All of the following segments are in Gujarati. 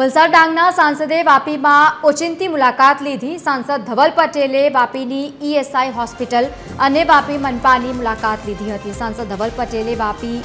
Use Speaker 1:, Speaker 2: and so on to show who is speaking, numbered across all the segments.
Speaker 1: વલસાડ ડાંગના સાંસદે વાપીમાં ઓચિંતી મુલાકાત લીધી. સાંસદ ધવલ પટેલે વાપીની ઈએસઆઈ હોસ્પિટલ અને વાપી મનપાની મુલાકાત લીધી હતી. સાંસદ ધવલ પટેલે વાપી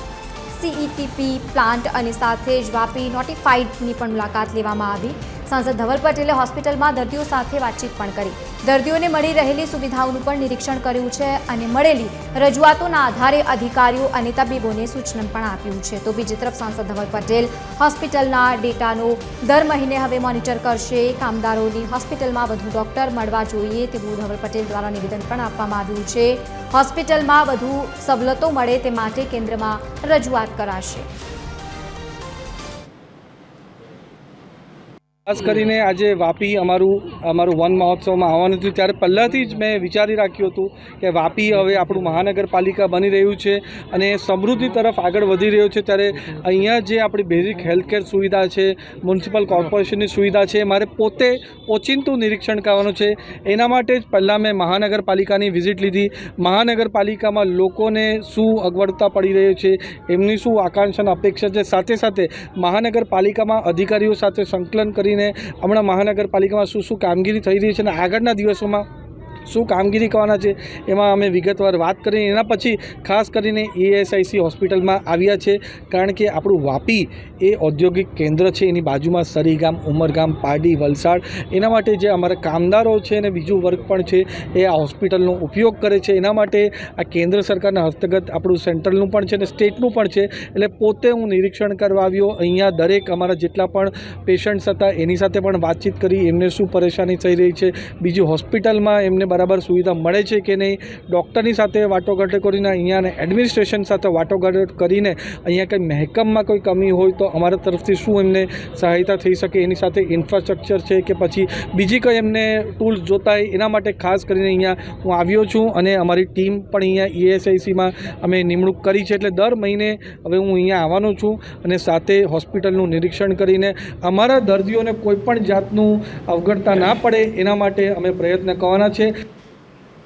Speaker 1: સીઈટીપી પ્લાન્ટ અને સાથે જ વાપી નોટિફાઈડની પણ મુલાકાત લેવામાં આવી. સાંસદ ધવલ પટેલે હોસ્પિટલમાં દર્દીઓ સાથે વાતચીત પણ કરી. દર્દીઓને મળી રહેલી સુવિધાઓનું પણ નિરીક્ષણ કર્યું છે અને મળેલી રજૂઆતોના આધારે અધિકારીઓ અને તબીબોને સૂચન પણ આપ્યું છે. તો બીજી તરફ સાંસદ ધવલ પટેલ હોસ્પિટલના ડેટાનો દર મહિને હવે મોનિટર કરશે. કામદારોની હોસ્પિટલમાં વધુ ડોક્ટર મળવા જોઈએ તેવું ધવલ પટેલ દ્વારા નિવેદન પણ આપવામાં આવ્યું છે. હોસ્પિટલમાં વધુ સવલતો મળે તે માટે કેન્દ્રમાં રજૂઆત કરાશે.
Speaker 2: ખાસ કરીને આજે વાપી અમારું અમારું વન મહોત્સવમાં આવવાનું હતું. ત્યારે પહેલાંથી જ મેં વિચારી રાખ્યું હતું કે વાપી હવે આપણું મહાનગરપાલિકા બની રહ્યું છે અને સમૃદ્ધિ તરફ આગળ વધી રહ્યું છે. ત્યારે અહીંયા જે આપણી બેઝિક હેલ્થકેર સુવિધા છે, મ્યુનિસિપલ કોર્પોરેશનની સુવિધા છે, મારે પોતે ઓચિંતું નિરીક્ષણ કરવાનું છે. એના માટે જ પહેલાં મેં મહાનગરપાલિકાની વિઝિટ લીધી. મહાનગરપાલિકામાં લોકોને શું અગવડતા પડી રહી છે, એમની શું આકાંક્ષા અપેક્ષા છે? સાથે સાથે મહાનગરપાલિકામાં અધિકારીઓ સાથે સંકલન કરીને હમણાં મહાનગરપાલિકામાં શું શું કામગીરી થઈ રહી છે અને આગળના દિવસોમાં શું કામગીરી કરવાના છે, એમાં અમે વિગતવાર વાત કરી એના પછી ખાસ કરીને ઈએસઆઈસી હોસ્પિટલમાં આવ્યા છે, કારણ કે આપણું વાપી એ ઔદ્યોગિક કેન્દ્ર છે, એની બાજુમાં સરીગામ, ઉમરગામ, પારડી, વલસાડ, એના માટે જે અમારા કામદારો છે અને બીજું વર્ગ પણ છે, એ આ હોસ્પિટલનો ઉપયોગ કરે છે. એના માટે આ કેન્દ્ર સરકારના હસ્તગત આપણું સેન્ટ્રલનું પણ છે અને સ્ટેટનું પણ છે, એટલે પોતે હું નિરીક્ષણ કરવા આવ્યો. અહીંયા દરેક અમારા જેટલા પણ પેશન્ટ્સ હતા, એની સાથે પણ વાતચીત કરી, એમને શું પરેશાની થઈ રહી છે, બીજી હોસ્પિટલમાં એમને બરાબર સુવિધા મળે છે કે નહીં? ડૉક્ટરની સાથે વાટોઘાટો કરીને અહીંયાને એડમિનિસ્ટ્રેશન સાથે વાટોઘાટો કરીને અહીંયા કંઈ મહેકમમાં કોઈ કમી હોય તો અમારા તરફથી શું એમને સહાયતા થઈ શકે? એની સાથે ઇન્ફ્રાસ્ટ્રક્ચર છે કે પછી બીજી કંઈ એમને ટૂલ્સ જોતા હોય એના માટે ખાસ કરીને અહીંયા હું આવ્યો છું અને અમારી ટીમ પણ અહીંયા ઈએસઆઈસીમાં અમે નિમણૂક કરી છે. એટલે દર મહિને હવે હું અહીંયા આવવાનો છું અને સાથે હોસ્પિટલનું નિરીક્ષણ કરીને અમારા દર્દીઓને કોઈપણ જાતનું અવગણતા ના પડે એના માટે અમે પ્રયત્ન કરવાના છે.